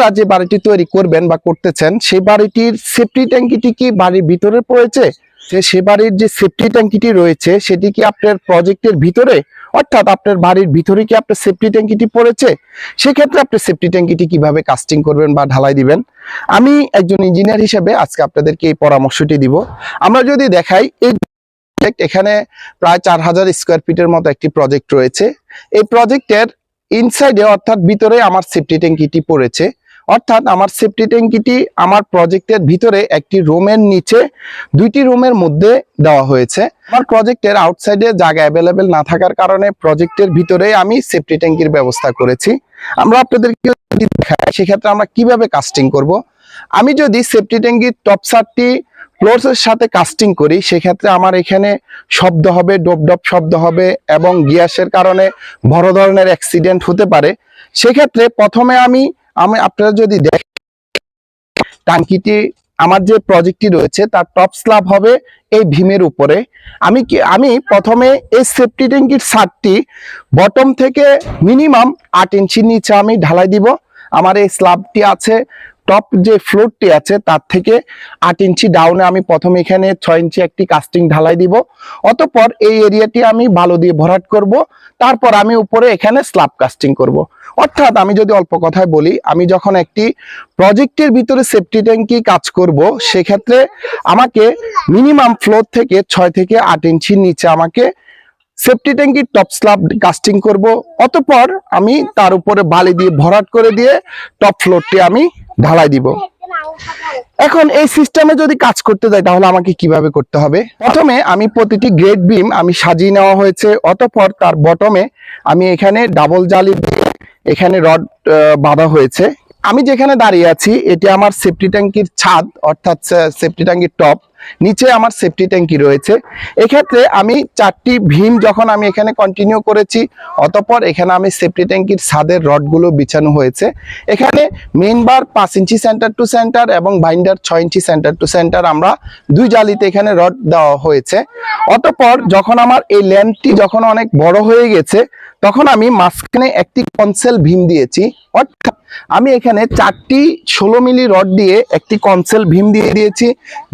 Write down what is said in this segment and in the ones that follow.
আপনারা যে বাড়িটি তৈরি করবেন বা করতেছেন, সেই বাড়িটির সেফটি ট্যাঙ্কিটি কি বাড়ির ভিতরে পড়েছে সে বাড়ির যে সেফটি ট্যাঙ্কিটি রয়েছে, সেটি কি আপনার প্রজেক্টের ভিতরে? অর্থাৎ আপনার বাড়ির ভিতরে কি আপনার সেফটি ট্যাঙ্কিটি পড়েছে? সেক্ষেত্রে আপনি সেফটি ট্যাঙ্কিটি কীভাবে কাস্টিং করবেন বা ঢালাই দিবেন? আমি একজন ইঞ্জিনিয়ার হিসেবে আজকে আপনাদেরকে এই পরামর্শটি দিব। আমরা যদি দেখাই, এই project এখানে প্রায় চার হাজার স্কোয়ার ফিটের মতো একটি প্রজেক্ট রয়েছে। এই প্রজেক্টের ইনসাইডে অর্থাৎ ভিতরে আমার সেফটি ট্যাঙ্কিটি পড়েছে। অর্থাৎ আমার সেফটি ট্যাঙ্কিটি আমার প্রজেক্টের ভিতরে একটি রুমের নিচে, দুইটি রুমের মধ্যে দেওয়া হয়েছে। আমার প্রজেক্টের আউটসাইডে জায়গা অ্যাভেলেবেল না থাকার কারণে প্রজেক্টের ভিতরে আমি সেফটি ট্যাঙ্কির ব্যবস্থা করেছি। আমরা আপনাদেরকে দেখাই, সেক্ষেত্রে আমরা কীভাবে কাস্টিং করব? আমি যদি সেফটি ট্যাঙ্কির টপ সারটি ফ্লোরসের সাথে কাস্টিং করি, সেক্ষেত্রে আমার এখানে শব্দ হবে, ডপ ডপ শব্দ হবে এবং গ্যাসের কারণে বড় ধরনের অ্যাক্সিডেন্ট হতে পারে। সেক্ষেত্রে প্রথমে আমি আমি আপনারা যদি দেখ টাঙ্কিটি, আমার যে প্রজেক্টটি রয়েছে, তার টপ স্ল্যাব হবে এই ভীমের উপরে। আমি কি, আমি প্রথমে এই সেফটি ট্যাঙ্কির সারটি বটম থেকে মিনিমাম আট ইঞ্চি নিচে আমি ঢালাই দিব। আমার এই স্ল্যাবটি আছে টপ যে ফ্লোরটি আছে, তার থেকে আট ইঞ্চি ডাউনে আমি প্রথমে এখানে ছয় ইঞ্চি একটি কাস্টিং ঢালাই দিব। অতপর এই এরিয়াটি আমি বালু দিয়ে ভরাট করব, তারপর আমি উপরে এখানে স্ল্যাব কাস্টিং করব। অর্থাৎ আমি যদি অল্প কথায় বলি, আমি যখন একটি প্রজেক্টের ভিতরে সেফটি ট্যাঙ্কি কাজ করব, সেক্ষেত্রে আমাকে মিনিমাম ফ্লোর থেকে ছয় থেকে আট ইঞ্চি নিচে আমাকে সেফটি ট্যাঙ্কির টপ স্ল্যাব কাস্টিং করব। অতপর আমি তার উপরে বালি দিয়ে ভরাট করে দিয়ে টপ ফ্লোরটি আমি ঢালাই দিব। এখন এই সিস্টেমে যদি কাজ করতে যাই, তাহলে আমাকে কীভাবে করতে হবে? প্রথমে আমি প্রতিটি গ্রেড বিম আমি সাজিয়ে নেওয়া হয়েছে, অতঃপর তার বটমে আমি এখানে ডাবল জালি দিয়ে এখানে রড বাঁধা হয়েছে। আমি যেখানে দাঁড়িয়ে আছি, এটি আমার সেফটি ট্যাঙ্কির ছাদ, অর্থাৎ সেফটি ট্যাঙ্কির টপ নিচে আমার সেফটি ট্যাঙ্কি রয়েছে। এক্ষেত্রে আমি চারটি ভীম যখন আমি এখানে কন্টিনিউ করেছি, অতপর এখানে আমি সেফটি ট্যাঙ্কির ছাদের রডগুলো বিছানো হয়েছে। এখানে মেইন বার পাঁচ ইঞ্চি সেন্টার টু সেন্টার এবং বাইন্ডার ছয় ইঞ্চি সেন্টার টু সেন্টার আমরা দুই জালিতে এখানে রড দেওয়া হয়েছে। অতপর যখন আমার এই ল্যাম্পটি যখন অনেক বড় হয়ে গেছে তখন আমি মাঝখানে একটি কনসেল ভীম দিয়েছি। অর্থাৎ আমি এখানে চারটি ষোলো মিলি রড দিয়ে একটি কনসেল ভীম দিয়ে দিয়েছি।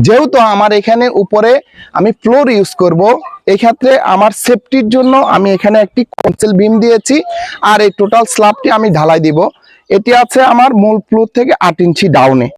যেহেতু আমার এখানে উপরে আমি ফ্লোর ইউজ করব এই ক্ষেত্রে আমার সেফটির জন্য আমি এখানে একটি কনসেল ভীম দিয়েছি আর এই টোটাল স্ল্যাবটি আমি ঢালাই দিব। এটি আছে আমার মূল ফ্লোর থেকে আট ইঞ্চি ডাউনে